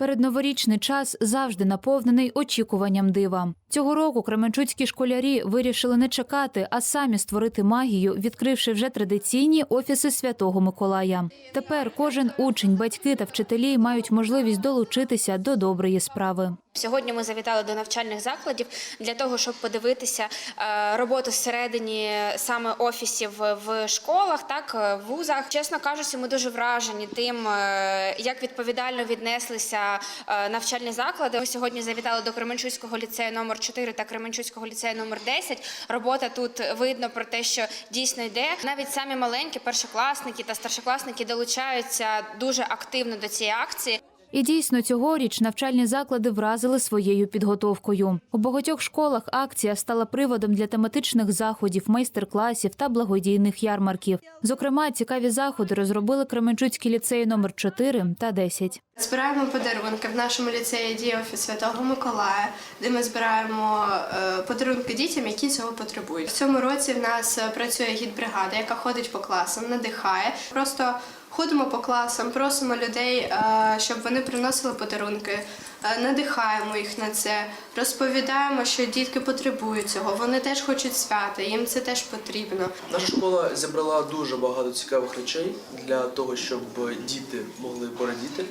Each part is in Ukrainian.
Передноворічний час завжди наповнений очікуванням дива. Цього року кременчуцькі школярі вирішили не чекати, а самі створити магію, відкривши вже традиційні офіси Святого Миколая. Тепер кожен учень, батьки та вчителі мають можливість долучитися до доброї справи. Сьогодні ми завітали до навчальних закладів для того, щоб подивитися е, роботу всередині саме офісів в школах, так е, в вузах. Чесно кажучи, ми дуже вражені тим, е, як відповідально віднеслися е, навчальні заклади. Ми сьогодні завітали до Кременчуцького ліцею номер 4 та Кременчуцького ліцею номер 10. Робота тут видно про те, що дійсно йде. Навіть самі маленькі першокласники та старшокласники долучаються дуже активно до цієї акції. І дійсно цьогоріч навчальні заклади вразили своєю підготовкою. У багатьох школах акція стала приводом для тематичних заходів, майстер-класів та благодійних ярмарків. Зокрема, цікаві заходи розробили Кременчуцький ліцей номер 4 та 10. Збираємо подарунки. В нашому ліцеї діє офіс Святого Миколая, де ми збираємо е, подарунки дітям, які цього потребують. В цьому році в нас е, працює гідбригада, яка ходить по класам, надихає. Просто ходимо по класам, просимо людей, е, щоб вони приносили подарунки, е, надихаємо їх на це, розповідаємо, що дітки потребують цього. Вони теж хочуть свята, їм це теж потрібно. Наша школа зібрала дуже багато цікавих речей для того, щоб діти могли порадіти.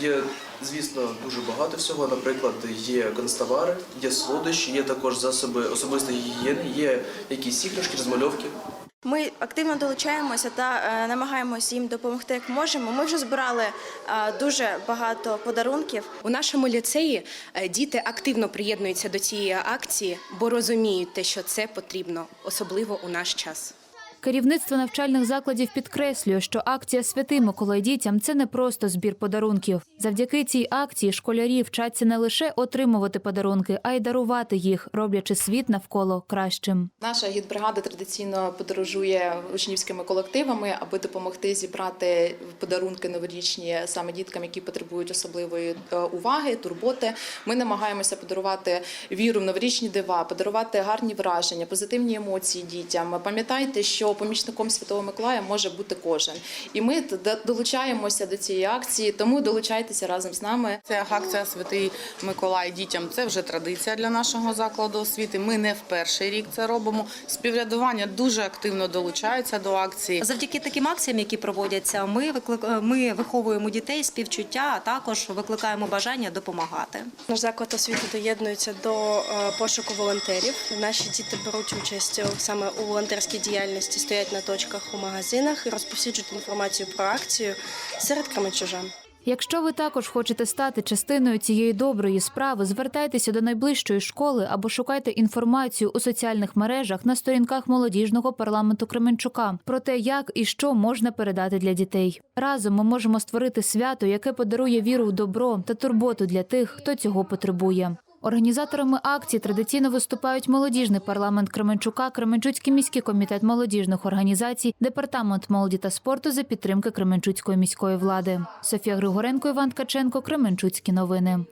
Є, звісно, дуже багато всього. Наприклад, є констовари, є солодощі, є також засоби особистої гігієни, є якісь іграшки, розмальовки. Ми активно долучаємося та е, намагаємося їм допомогти як можемо. Ми вже збирали е, дуже багато подарунків. У нашому ліцеї е, діти активно приєднуються до цієї акції, бо розуміють те, що це потрібно, особливо у наш час. Керівництво навчальних закладів підкреслює, що акція Святий Миколай дітям це не просто збір подарунків. Завдяки цій акції школярі вчаться не лише отримувати подарунки, а й дарувати їх, роблячи світ навколо кращим. Наша гідбригада традиційно подорожує учнівськими колективами, аби допомогти зібрати подарунки новорічні саме діткам, які потребують особливої е, уваги, турботи. Ми намагаємося подарувати віру в новорічні дива, подарувати гарні враження, позитивні емоції дітям. Пам'ятайте, що помічником Святого Миколая може бути кожен, і ми долучаємося до цієї акції, тому долучайтеся разом з нами. Це акція Святий Миколай дітям. Це вже традиція для нашого закладу освіти. Ми не в перший рік це робимо. Співрядування дуже активно долучається до акції. Завдяки таким акціям, які проводяться, ми виклик... ми виховуємо дітей співчуття, а також викликаємо бажання допомагати. Наш заклад освіти доєднується до е, пошуку волонтерів. Наші діти беруть участь саме у волонтерській діяльності, стоять на точках у магазинах і розповсюджують інформацію про акцію серед кременчужан. Якщо ви також хочете стати частиною цієї доброї справи, звертайтеся до найближчої школи або шукайте інформацію у соціальних мережах на сторінках молодіжного парламенту Кременчука про те, як і що можна передати для дітей. Разом ми можемо створити свято, яке подарує віру в добро та турботу для тих, хто цього потребує. Організаторами акції традиційно виступають молодіжний парламент Кременчука, Кременчуцький міський комітет молодіжних організацій, департамент молоді та спорту за підтримки Кременчуцької міської влади. Софія Григоренко, Іван Ткаченко, Кременчуцькі новини.